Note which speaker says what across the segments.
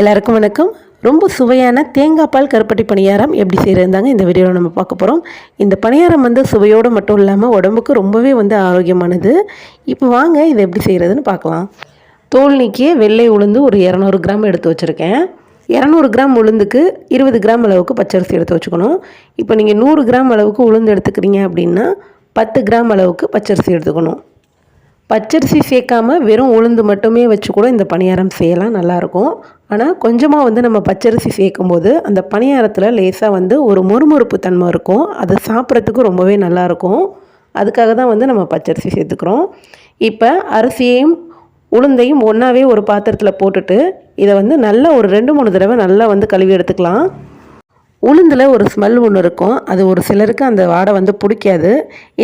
Speaker 1: எல்லாருக்கும் வணக்கம். ரொம்ப சுவையான தேங்காய் பால் கருப்பட்டி பணியாரம் எப்படி செய்கிறதாங்க இந்த வீடியோவில் நம்ம பார்க்க போகிறோம் இந்த பணியாரம் வந்து சுவையோடு மட்டும் இல்லாமல் உடம்புக்கு ரொம்பவே வந்து ஆரோக்கியமானது. இப்போ வாங்க இதை எப்படி செய்கிறதுன்னு பார்க்கலாம். தோல் நீக்கிய வெள்ளை உளுந்து ஒரு இரநூறு கிராம் எடுத்து வச்சுருக்கேன். இரநூறு கிராம் உளுந்துக்கு இருபது கிராம் அளவுக்கு பச்சரிசி எடுத்து வச்சுக்கணும். இப்போ நீங்கள் நூறு கிராம் அளவுக்கு உளுந்து எடுத்துக்கிறீங்க அப்படின்னா பத்து கிராம் அளவுக்கு பச்சரிசி எடுத்துக்கணும். பச்சரிசி சேர்க்காம வெறும் உளுந்து மட்டுமே வச்சு கூட இந்த பணியாரம் செய்யலாம் நல்லாயிருக்கும். ஆனால் கொஞ்சமாக வந்து நம்ம பச்சரிசி சேர்க்கும்போது அந்த பணியாரத்தில் லேசாக வந்து ஒரு மொறுமொறுப்பு தன்மை இருக்கும். அது சாப்பிட்றதுக்கு ரொம்பவே நல்லாயிருக்கும். அதுக்காக தான் வந்து நம்ம பச்சரிசி சேர்த்துக்கிறோம். இப்போ அரிசியையும் உளுந்தையும் ஒன்றாவே ஒரு பாத்திரத்தில் போட்டுட்டு இதை வந்து நல்லா ஒரு ரெண்டு மூணு தடவை நல்லா வந்து கழுவி எடுத்துக்கலாம். உளுந்தில் ஒரு ஸ்மெல் ஒன்று இருக்கும். அது ஒரு சிலருக்கு அந்த வாடை வந்து பிடிக்காது.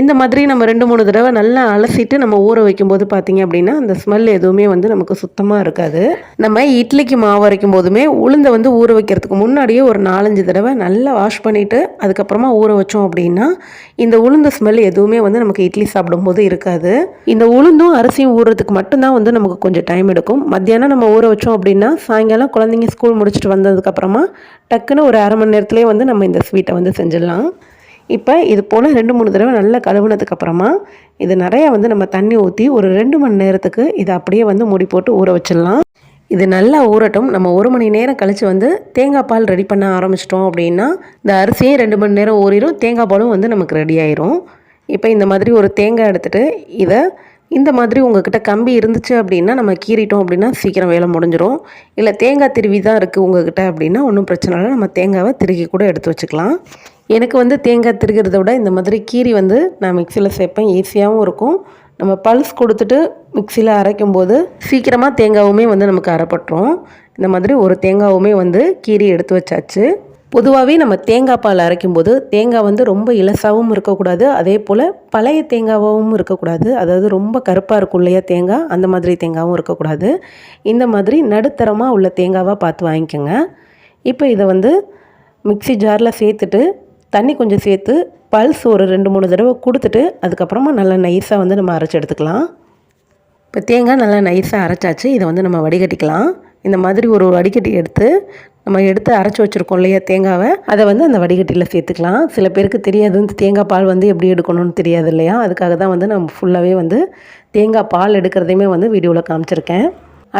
Speaker 1: இந்த மாதிரி நம்ம ரெண்டு மூணு தடவை நல்லா அலசிட்டு நம்ம ஊற வைக்கும்போது பார்த்தீங்க அப்படின்னா அந்த ஸ்மெல் எதுவுமே வந்து நமக்கு சுத்தமாக இருக்காது. நம்ம இட்லிக்கு மாவு அரைக்கும் போதுமே உளுந்தை வந்து ஊற வைக்கிறதுக்கு முன்னாடியே ஒரு நாலஞ்சு தடவை நல்லா வாஷ் பண்ணிவிட்டு அதுக்கப்புறமா ஊற வச்சோம் அப்படின்னா இந்த உளுந்த ஸ்மெல் எதுவுமே வந்து நமக்கு இட்லி சாப்பிடும்போது இருக்காது. இந்த உளுந்தும் அரிசியும் ஊறுறதுக்கு மட்டும்தான் வந்து நமக்கு கொஞ்சம் டைம் எடுக்கும். மத்தியானம் நம்ம ஊற வச்சோம் அப்படின்னா சாயங்காலம் குழந்தைங்க ஸ்கூல் முடிச்சுட்டு வந்ததுக்கப்புறமா டக்குன்னு ஒரு அரை மணி நேரத்துலேயே வந்து நம்ம இந்த ஸ்வீட்டை வந்து செஞ்சிடலாம். இப்போ இது போல் ரெண்டு மூணு தடவை நல்லா கழுவுனதுக்கப்புறமா இது நிறையா வந்து நம்ம தண்ணி ஊற்றி ஒரு ரெண்டு மணி நேரத்துக்கு இதை அப்படியே வந்து மூடி போட்டு ஊற வச்சிடலாம். இது நல்லா ஊறட்டும். நம்ம ஒரு மணி நேரம் கழித்து வந்து தேங்காய் பால் ரெடி பண்ண ஆரம்பிச்சிட்டோம் அப்படின்னா இந்த அரிசியும் ரெண்டு மணி நேரம் ஊறிடும் தேங்காய் பாலும் வந்து நமக்கு ரெடி ஆயிரும். இப்போ இந்த மாதிரி ஒரு தேங்காய் எடுத்துகிட்டு இதை இந்த மாதிரி உங்ககிட்ட கம்பி இருந்துச்சு அப்படின்னா நம்ம கீறிட்டோம் அப்படின்னா சீக்கிரம் வேலை முடிஞ்சிடும் இல்லை தேங்காய் திருவி தான் இருக்குது உங்ககிட்ட அப்படின்னா ஒன்றும் பிரச்சனை இல்லை. நம்ம தேங்காவை திருகி கூட எடுத்து வச்சுக்கலாம். எனக்கு வந்து தேங்காய் திருகிறத விட இந்த மாதிரி கீரி வந்து நான் மிக்சியில் சேர்ப்பேன். ஈஸியாகவும் இருக்கும். நம்ம பல்ஸ் கொடுத்துட்டு மிக்சியில் அரைக்கும் போது சீக்கிரமாக தேங்காவுமே வந்து நமக்கு அரைப்பட்டுரும். இந்த மாதிரி ஒரு தேங்காவுமே வந்து கீரி எடுத்து வச்சாச்சு. பொதுவாகவே நம்ம தேங்காய் பால் அரைக்கும்போது தேங்காய் வந்து ரொம்ப இலசாகவும் இருக்கக்கூடாது. அதே போல் பழைய தேங்காவாகவும் இருக்கக்கூடாது. அதாவது ரொம்ப கருப்பாக இருக்கும் இல்லையா தேங்காய்? அந்த மாதிரி தேங்காவும் இருக்கக்கூடாது. இந்த மாதிரி நடுத்தரமாக உள்ள தேங்காவாக பார்த்து வாங்கிக்கோங்க. இப்போ இதை வந்து மிக்ஸி ஜாரில் சேர்த்துட்டு தண்ணி கொஞ்சம் சேர்த்து பல்ஸ் ஒரு ரெண்டு மூணு தடவை கொடுத்துட்டு அதுக்கப்புறமா நல்லா நைஸாக வந்து நம்ம அரைச்சி எடுத்துக்கலாம். இப்போ தேங்காய் நல்லா நைஸாக அரைச்சாச்சு. இதை வந்து நம்ம வடிகட்டிக்கலாம். இந்த மாதிரி ஒரு வடிகட்டி எடுத்து நம்ம எடுத்து அரைச்சி வச்சுருக்கோம் இல்லையா தேங்காவை அதை வந்து அந்த வடிகட்டியில் சேர்த்துக்கலாம். சில பேருக்கு தெரியாது இந்த தேங்காய் பால் வந்து எப்படி எடுக்கணும்னு தெரியாது இல்லையா? அதுக்காக தான் வந்து நம்ம ஃபுல்லாகவே வந்து தேங்காய் பால் எடுக்கிறதையுமே வந்து வீடியோவில் காமிச்சிருக்கேன்.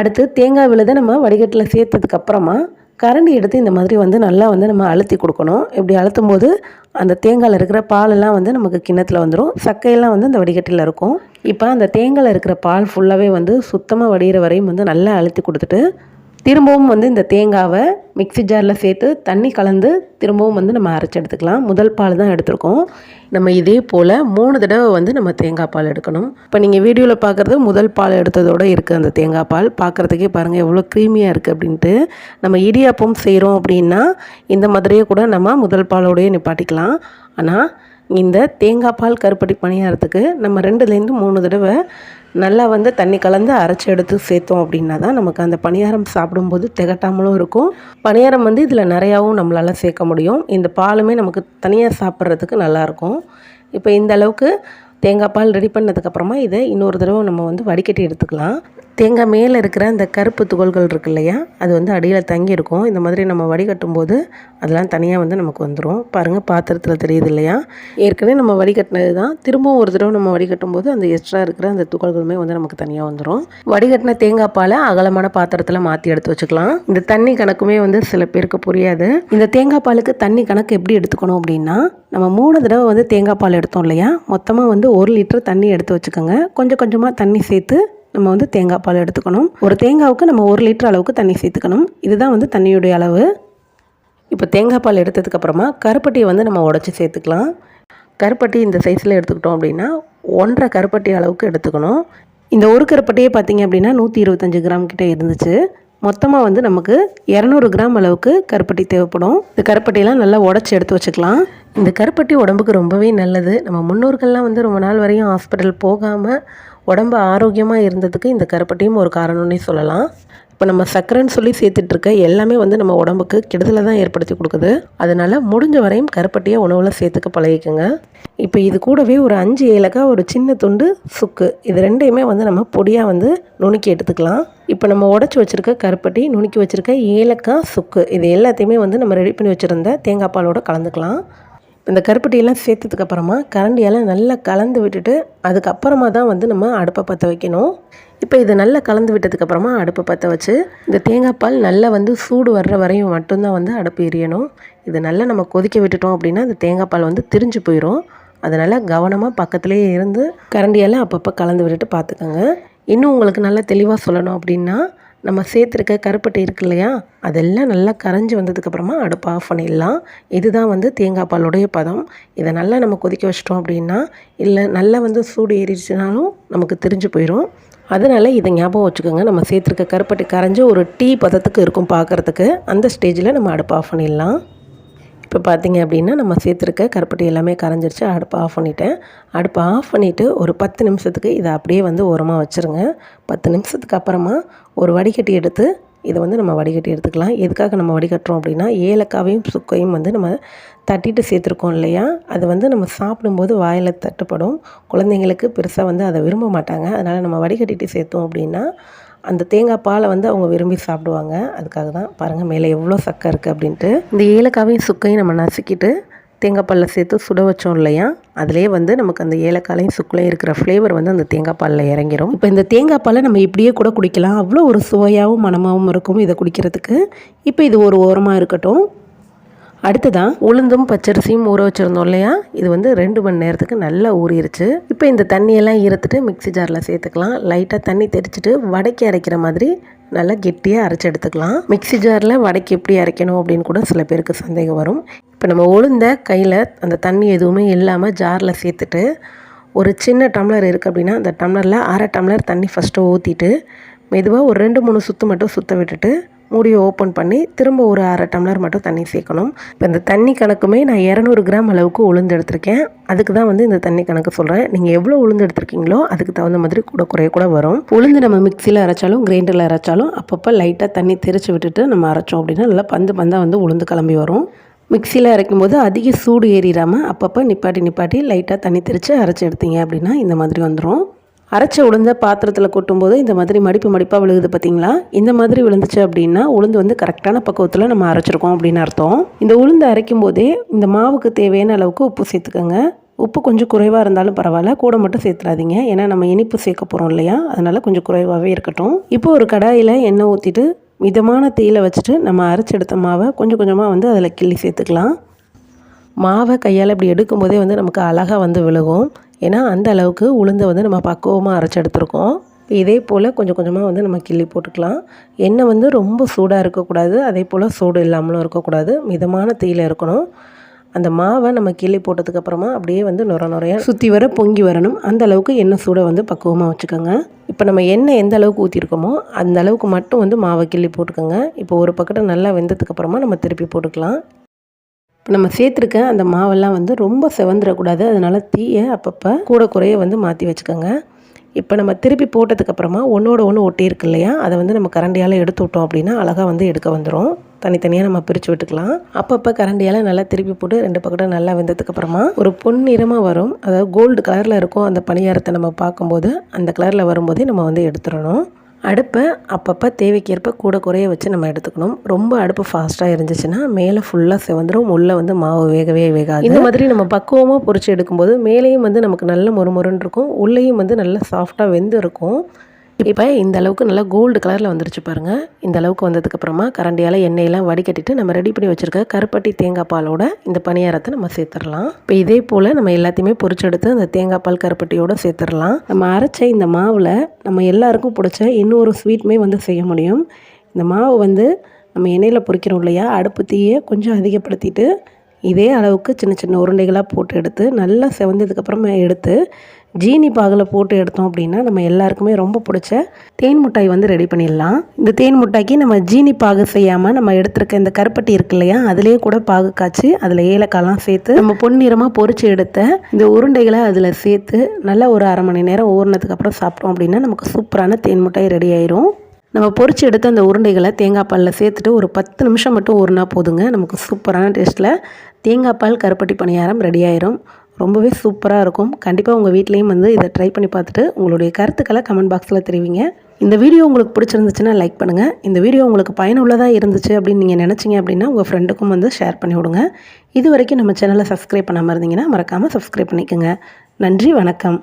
Speaker 1: அடுத்து தேங்காய் விழுதை நம்ம வடிகட்டில் சேர்த்ததுக்கப்புறமா கரண்டி எடுத்து இந்த மாதிரி வந்து நல்லா வந்து நம்ம அழுத்தி கொடுக்கணும். இப்படி அழுத்தும் போது அந்த தேங்காயில் இருக்கிற பாலெல்லாம் வந்து நமக்கு கிண்ணத்தில் வந்துடும் சக்கையெல்லாம் வந்து அந்த வடிகட்டியில் இருக்கும். இப்போ அந்த தேங்காயில் இருக்கிற பால் ஃபுல்லாகவே வந்து சுத்தமாக வடிகிற வரையும் வந்து நல்லா அழுத்தி கொடுத்துட்டு திரும்பவும் வந்து இந்த தேங்காவை மிக்ஸி ஜாரில் சேர்த்து தண்ணி கலந்து திரும்பவும் வந்து நம்ம அரைச்சி எடுத்துக்கலாம். முதல் பால் தான் எடுத்திருக்கோம். நம்ம இதே போல் மூணு தடவை வந்து நம்ம தேங்காய் பால் எடுக்கணும். இப்போ நீங்கள் வீடியோவில் பார்க்குறது முதல் பால் எடுத்ததோடு இருக்குது அந்த தேங்காய் பால். பார்க்குறதுக்கே பாருங்கள் எவ்வளோ க்ரீமியாக இருக்குது அப்படின்ட்டு. நம்ம இடியாப்பம் செய்கிறோம் அப்படின்னா இந்த மாதிரியே கூட நம்ம முதல் பாலோடையே நிப்பாட்டிக்கலாம். ஆனால் இந்த தேங்காய் பால் கருப்பட்டி பணியாரத்துக்கு நம்ம ரெண்டுலேருந்து மூணு தடவை நல்லா வந்து தண்ணி கலந்து அரைச்சி எடுத்து சேர்த்தோம் அப்படின்னா தான் நமக்கு அந்த பணியாரம் சாப்பிடும்போது திகட்டாமலும் இருக்கும். பணியாரம் வந்து இதில் நிறையாவும் நம்மளால் சேர்க்க முடியும். இந்த பாலுமே நமக்கு தனியாக சாப்பிட்றதுக்கு நல்லாயிருக்கும் இப்போ இந்த அளவுக்கு தேங்காய் பால் ரெடி பண்ணதுக்கப்புறமா இதை இன்னொரு தடவை நம்ம வந்து வடிகட்டி எடுத்துக்கலாம். தேங்காய் மேலே இருக்கிற அந்த கருப்பு துகள்கள் இருக்கு இல்லையா? அது வந்து அடியில் தங்கியிருக்கும். இந்த மாதிரி நம்ம வடிகட்டும் போது அதெல்லாம் தனியாக வந்து நமக்கு வந்துடும் பாருங்கள் பாத்திரத்தில் தெரியுது இல்லையா? ஏற்கனவே நம்ம வடிகட்டினது தான் திரும்பவும் ஒரு தடவை நம்ம வடிகட்டும் போது அந்த எக்ஸ்ட்ரா இருக்கிற அந்த துகள்களுமே வந்து நமக்கு தனியாக வந்துடும் வடிகட்டின தேங்காய் பாலை அகலமான பாத்திரத்தில் மாற்றி எடுத்து வச்சுக்கலாம். இந்த தண்ணி கணக்குமே வந்து சில பேருக்கு புரியாது. இந்த தேங்காய் பாலுக்கு தண்ணி கணக்கு எப்படி எடுத்துக்கணும் அப்படின்னா நம்ம மூணு தடவை வந்து தேங்காய் பால் எடுத்தோம் இல்லையா? மொத்தமாக வந்து ஒரு லிட்டர் தண்ணி எடுத்து வச்சுக்கோங்க. கொஞ்சம் கொஞ்சமாக தண்ணி சேர்த்து நம்ம வந்து தேங்காய் பால் எடுத்துக்கணும். ஒரு தேங்காவுக்கு நம்ம ஒரு லிட்டர் அளவுக்கு தண்ணி சேர்த்துக்கணும். இதுதான் வந்து தண்ணியுடைய அளவு. இப்போ தேங்காய் பால் எடுத்ததுக்கப்புறமா கருப்பட்டியை வந்து நம்ம உடச்சி சேர்த்துக்கலாம். கருப்பட்டி இந்த சைஸில் எடுத்துக்கிட்டோம் அப்படின்னா ஒன்றரை கருப்பட்டி அளவுக்கு எடுத்துக்கணும். இந்த ஒரு கருப்பட்டியே பார்த்தீங்க அப்படின்னா நூற்றி இருபத்தஞ்சி கிராம் கிட்டே இருந்துச்சு. மொத்தமாக வந்து நமக்கு இரநூறு கிராம் அளவுக்கு கருப்பட்டி தேவைப்படும். இந்த கருப்பட்டியெல்லாம் நல்லா உடச்சி எடுத்து வச்சுக்கலாம். இந்த கருப்பட்டி உடம்புக்கு ரொம்பவே நல்லது. நம்ம முன்னோர்கள்லாம் வந்து ரொம்ப நாள் வரையும் ஹாஸ்பிட்டல் போகாமல் உடம்பு ஆரோக்கியமாக இருந்ததுக்கு இந்த கருப்பட்டியும் ஒரு காரணம்னே சொல்லலாம். இப்போ நம்ம சர்க்கரைன்னு சொல்லி சேர்த்துட்ருக்க எல்லாமே வந்து நம்ம உடம்புக்கு கெடுதலை தான் ஏற்படுத்தி கொடுக்குது. அதனால் முடிஞ்ச வரையும் கருப்பட்டியை உணவில் சேர்த்துக்க பழகிக்கோங்க. இப்போ இது கூடவே ஒரு அஞ்சு ஏலக்காய் ஒரு சின்ன துண்டு சுக்கு. இது ரெண்டையுமே வந்து நம்ம பொடியாக வந்து நுணுக்கி எடுத்துக்கலாம். இப்போ நம்ம உடச்சி வச்சுருக்க கருப்பட்டி நுணுக்கி வச்சுருக்க ஏலக்காய் சுக்கு. இது எல்லாத்தையுமே வந்து நம்ம ரெடி பண்ணி வச்சுருந்த தேங்காய் பாலோட கலந்துக்கலாம். இந்த கருப்பட்டியெல்லாம் சேர்த்ததுக்கு அப்புறமா கரண்டியால் நல்லா கலந்து விட்டுட்டு அதுக்கப்புறமா தான் வந்து நம்ம அடுப்பை பற்ற வைக்கணும். இப்போ இதை நல்லா கலந்து விட்டதுக்கப்புறமா அடுப்பை பற்ற வச்சு இந்த தேங்காய் பால் நல்லா வந்து சூடு வர்ற வரையும் மட்டும்தான் வந்து அடுப்பு எரியணும். இது நல்லா நம்ம கொதிக்க விட்டுட்டோம் அப்படின்னா இந்த தேங்காய் பால் வந்து திரிஞ்சு போயிடும் அதனால் கவனமாக பக்கத்துலேயே இருந்து கரண்டியால் அப்பப்போ கலந்து விட்டுட்டு பார்த்துக்கோங்க. இன்னும் உங்களுக்கு நல்லா தெளிவாக சொல்லணும் அப்படின்னா நம்ம சேர்த்துருக்க கருப்பட்டி இருக்கு இல்லையா? அதெல்லாம் நல்லா கரைஞ்சி வந்ததுக்கப்புறமா அடுப்பு ஆஃப் பண்ணிடலாம். இதுதான் வந்து தேங்காய் பாலுடைய பதம். இதை நல்லா நம்ம கொதிக்க வச்சிட்டோம் அப்படின்னா இல்லை நல்லா வந்து சூடு ஏறிடுச்சுனாலும் நமக்கு தெரிஞ்சு போயிடும் அதனால் இதை ஞாபகம் வச்சுக்கோங்க. நம்ம சேர்த்துருக்க கருப்பட்டி கரைஞ்சி ஒரு டீ பதத்துக்கு இருக்கும் பார்க்குறதுக்கு அந்த ஸ்டேஜில் நம்ம அடுப்பு ஆஃப் பண்ணிடலாம். இப்போ பார்த்தீங்க அப்படின்னா நம்ம சேர்த்துருக்க கருப்பட்டி எல்லாமே கரைஞ்சிருச்சு. அடுப்பை ஆஃப் பண்ணிட்டேன். அடுப்பை ஆஃப் பண்ணிவிட்டு ஒரு பத்து நிமிஷத்துக்கு இதை அப்படியே வந்து ஓரமாக வச்சுருங்க. பத்து நிமிஷத்துக்கு அப்புறமா ஒரு வடிகட்டி எடுத்து இதை வந்து நம்ம வடிகட்டி எடுத்துக்கலாம். எதுக்காக நம்ம வடிகட்டுறோம் அப்படின்னா ஏலக்காவையும் சுக்கையும் வந்து நம்ம தட்டிட்டு சேர்த்துருக்கோம் இல்லையா? அது வந்து நம்ம சாப்பிடும்போது வாயில் தட்டுப்படும். குழந்தைங்களுக்கு பெருசாக வந்து அதை விரும்ப மாட்டாங்க. அதனால் நம்ம வடிகட்டிட்டு சேர்த்தோம் அப்படின்னா அந்த தேங்காய் பாலை வந்து அவங்க விரும்பி சாப்பிடுவாங்க. அதுக்காக தான் பாருங்கள் மேலே எவ்வளோ சக்கை இருக்குது அப்படின்ட்டு. இந்த ஏலக்காவையும் சுக்கையும் நம்ம நசுக்கிட்டு தேங்காய் பாலில் சேர்த்து சுட வச்சோம் இல்லையா? அதிலே வந்து நமக்கு அந்த ஏலக்காலையும் சுக்குலையும் இருக்கிற ஃப்ளேவர் வந்து அந்த தேங்காய் பாலில் இறங்கிடும் இப்போ இந்த தேங்காய் பாலை நம்ம இப்படியே கூட குடிக்கலாம். அவ்வளோ ஒரு சுவையாகவும் மனமாகவும் இருக்கும் இதை குடிக்கிறதுக்கு. இப்போ இது ஒரு ஓரமாக இருக்கட்டும். அடுத்ததான் உளுந்தும் பச்சரிசியும் ஊற வச்சுருந்தோம் இல்லையா? இது வந்து ரெண்டு மணி நேரத்துக்கு நல்லா ஊறிடுச்சு இப்போ இந்த தண்ணியெல்லாம் ஈரத்துட்டு மிக்சி ஜாரில் சேர்த்துக்கலாம். லைட்டாக தண்ணி தெரிச்சிட்டு வடைக்கு அரைக்கிற மாதிரி நல்லா கெட்டியாக அரைச்சி எடுத்துக்கலாம். மிக்சி ஜாரில் வடைக்கு எப்படி அரைக்கணும் அப்படின்னு கூட சில பேருக்கு சந்தேகம் வரும். இப்போ நம்ம உளுந்த கையில் அந்த தண்ணி எதுவுமே இல்லாமல் ஜாரில் சேர்த்துட்டு ஒரு சின்ன டம்ளர் இருக்குது அப்படின்னா அந்த டம்ளரில் அரை டம்ளர் தண்ணி ஃபஸ்ட்டு ஊற்றிட்டு மெதுவாக ஒரு ரெண்டு மூணு சுற்று மட்டும் சுற்ற விட்டுட்டு மூடியை ஓப்பன் பண்ணி திரும்ப ஒரு அரை டம்ளர் மட்டும் தண்ணி சேர்க்கணும். இப்போ இந்த தண்ணி கணக்குமே நான் இரநூறு கிராம் அளவுக்கு உளுந்து எடுத்திருக்கேன். அதுக்கு தான் வந்து இந்த தண்ணி கணக்கு சொல்கிறேன் நீங்கள் எவ்வளோ உளுந்து எடுத்திருக்கீங்களோ அதுக்கு தகுந்த மாதிரி கூட குறைய கூட வரும். உளுந்து நம்ம மிக்சியில் அரைச்சாலும் கிரைண்டரில் அரைச்சாலும் அப்பப்போ லைட்டாக தண்ணி தெரிச்சு விட்டுட்டு நம்ம அரைச்சோம் அப்படின்னா நல்லா பந்து பந்தாக வந்து உளுந்து கிளம்பி வரும். மிக்சியில் அரைக்கும் போது அதிக சூடு ஏறிடாமல் அப்பப்போ நிப்பாட்டி நிப்பாட்டி லைட்டாக தண்ணி தெரித்து அரைச்சி எடுத்தீங்க அப்படின்னா இந்த மாதிரி வந்துடும் அரைச்ச உளுந்த பாத்திரத்தில் கொட்டும்போது இந்த மாதிரி மடிப்பு மடிப்பாக விழுகுது பார்த்தீங்களா இந்த மாதிரி விழுந்துச்சு அப்படின்னா உளுந்து வந்து கரெக்டான பக்குவத்தில் நம்ம அரைச்சிருக்கோம் அப்படின்னு அர்த்தம். இந்த உளுந்து அரைக்கும் போதே இந்த மாவுக்கு தேவையான அளவுக்கு உப்பு சேர்த்துக்கோங்க. உப்பு கொஞ்சம் குறைவாக இருந்தாலும் பரவாயில்ல கூட மட்டும் சேர்த்துறாதீங்க. ஏன்னா நம்ம இனிப்பு சேர்க்க போகிறோம் இல்லையா? அதனால் கொஞ்சம் குறைவாகவே இருக்கட்டும். இப்போ ஒரு கடாயில் எண்ணெய் ஊற்றிட்டு மிதமான தீயில வச்சுட்டு நம்ம அரைச்சி எடுத்த மாவை கொஞ்சம் கொஞ்சமாக வந்து அதில் கிள்ளி சேர்த்துக்கலாம். மாவை கையால் இப்படி எடுக்கும்போதே வந்து நமக்கு அழகாக வந்து விழுகும். ஏன்னா அந்த அளவுக்கு உளுந்தை வந்து நம்ம பக்குவமாக அரைச்சி எடுத்துருக்கோம். இதே போல் கொஞ்சம் கொஞ்சமாக வந்து நம்ம கிள்ளி போட்டுக்கலாம். எண்ணெய் வந்து ரொம்ப சூடாக இருக்கக்கூடாது. அதே போல் சூடு இல்லாமலும் இருக்கக்கூடாது. மிதமான தீயில் இருக்கணும். அந்த மாவை நம்ம கிள்ளி போட்டதுக்கப்புறமா அப்படியே வந்து நுர நுறையா சுற்றி வர பொங்கி வரணும். அந்த அளவுக்கு எண்ணெய் சூடை வந்து பக்குவமாக வச்சுக்கோங்க. இப்போ நம்ம எண்ணெய் எந்த அளவுக்கு ஊற்றிருக்கோமோ அந்த அளவுக்கு மட்டும் வந்து மாவை கிள்ளி போட்டுக்கோங்க. இப்போ ஒரு பக்கத்தை நல்லா வெந்ததுக்கப்புறமா நம்ம திருப்பி போட்டுக்கலாம். இப்போ நம்ம சேர்த்துருக்க அந்த மாவெல்லாம் வந்து ரொம்ப செவந்துடக்கூடாது அதனால் தீயை அப்பப்போ கூட குறைய வந்து மாற்றி வச்சுக்கோங்க. இப்போ நம்ம திருப்பி போட்டதுக்கப்புறமா ஒன்றோட ஒன்று ஒட்டியிருக்கு இல்லையா? அதை வந்து நம்ம கரண்டியால் எடுத்து விட்டோம் அப்படின்னா அழகாக வந்து எடுக்க வந்துடும் தனித்தனியாக நம்ம பிரித்து விட்டுக்கலாம். அப்பப்போ கரண்டியால் நல்லா திருப்பி போட்டு ரெண்டு பக்கட்டும் நல்லா வெந்ததுக்கப்புறமா ஒரு பொன்னிறமாக வரும். அதாவது கோல்டு கலரில் இருக்கும் அந்த பணியாரத்தை நம்ம பார்க்கும்போது அந்த கலரில் வரும்போதே நம்ம வந்து எடுத்துடணும். அடுப்பை அப்பப்போ தேவைக்கேற்ப கூட குறைய வச்சு நம்ம எடுத்துக்கணும். ரொம்ப அடுப்பு ஃபாஸ்ட்டாக இருந்துச்சுன்னா மேலே ஃபுல்லாக செவந்துடும் உள்ளே வந்து மாவு வேகவே வேகாது. இந்த மாதிரி நம்ம பக்குவமாக பொறிச்சு எடுக்கும்போது மேலேயும் வந்து நமக்கு நல்ல மொறுமொறுன்னு இருக்கும். உள்ளேயும் வந்து நல்லா சாஃப்டாக வெந்து இருக்கும் இப்போ இந்த அளவுக்கு நல்லா கோல்டு கலரில் வந்துருச்சு பாருங்கள் இந்த அளவுக்கு வந்ததுக்கப்புறமா கரண்டியால் எண்ணெயெல்லாம் வடிகட்டிட்டு நம்ம ரெடி பண்ணி வச்சுருக்க கருப்பட்டி தேங்காய் பாலோட இந்த பணியாரத்தை நம்ம சேர்த்துடலாம். இப்போ இதே போல் நம்ம எல்லாத்தையுமே பொறிச்செடுத்து அந்த தேங்காய் பால் கருப்பட்டியோடு சேர்த்துடலாம். நம்ம அரைச்ச இந்த மாவில் நம்ம எல்லாருக்கும் பிடிச்ச இன்னொரு ஸ்வீட்டுமே வந்து செய்ய முடியும். இந்த மாவு வந்து நம்ம எண்ணெயில் பொரிக்கிறோம் இல்லையா? அடுப்பு தீயை கொஞ்சம் அதிகப்படுத்திட்டு இதே அளவுக்கு சின்ன சின்ன உருண்டைகளாக போட்டு எடுத்து நல்லா செவந்ததுக்கப்புறமா எடுத்து ஜீனி பாகில் போட்டு எடுத்தோம் அப்படின்னா நம்ம எல்லாருக்குமே ரொம்ப பிடிச்ச தேன் மிட்டாய் வந்து ரெடி பண்ணிடலாம். இந்த தேன் மிட்டாய்க்கு நம்ம ஜீனி பாகு செய்யாமல் நம்ம எடுத்திருக்க இந்த கருப்பட்டி இருக்கு இல்லையா அதுலேயே கூட பாகு காய்ச்சி அதில் ஏலக்காய்லாம் சேர்த்து நம்ம பொன்னிறமாக பொறிச்சு எடுத்த இந்த உருண்டைகளை அதில் சேர்த்து நல்லா ஒரு அரை மணி நேரம் ஊறினதுக்கு அப்புறம் சாப்பிட்டோம் அப்படின்னா நமக்கு சூப்பரான தேன் மிட்டாய் ரெடி ஆயிரும். நம்ம பொறிச்சு எடுத்த அந்த உருண்டைகளை தேங்காய் பாலில் சேர்த்துட்டு ஒரு பத்து நிமிஷம் மட்டும் ஊறினா போதுங்க நமக்கு சூப்பரான டேஸ்ட்டில் தேங்காய் பால் கருப்பட்டி பணியாரம் ரெடி ஆயிரும். ரொம்பவே சூப்பராக இருக்கும். கண்டிப்பாக உங்கள் வீட்லேயும் வந்து இதை ட்ரை பண்ணி பார்த்துட்டு உங்களுடைய கருத்துக்களை கமெண்ட் பாக்ஸில் தெரிவிங்க. இந்த வீடியோ உங்களுக்கு பிடிச்சிருந்துச்சுன்னா லைக் பண்ணுங்கள் இந்த வீடியோ உங்களுக்கு பயனுள்ளதாக இருந்துச்சு அப்படின்னு நீங்கள் நினச்சிங்க அப்படின்னா உங்கள் ஃப்ரெண்டுக்கும் வந்து ஷேர் பண்ணி விடுங்க. இது வரைக்கும் நம்ம சேனலை சப்ஸ்கிரைப் பண்ணாமல் இருந்தீங்கன்னா மறக்காமல் சப்ஸ்கிரைப் பண்ணிக்கோங்க. நன்றி வணக்கம்.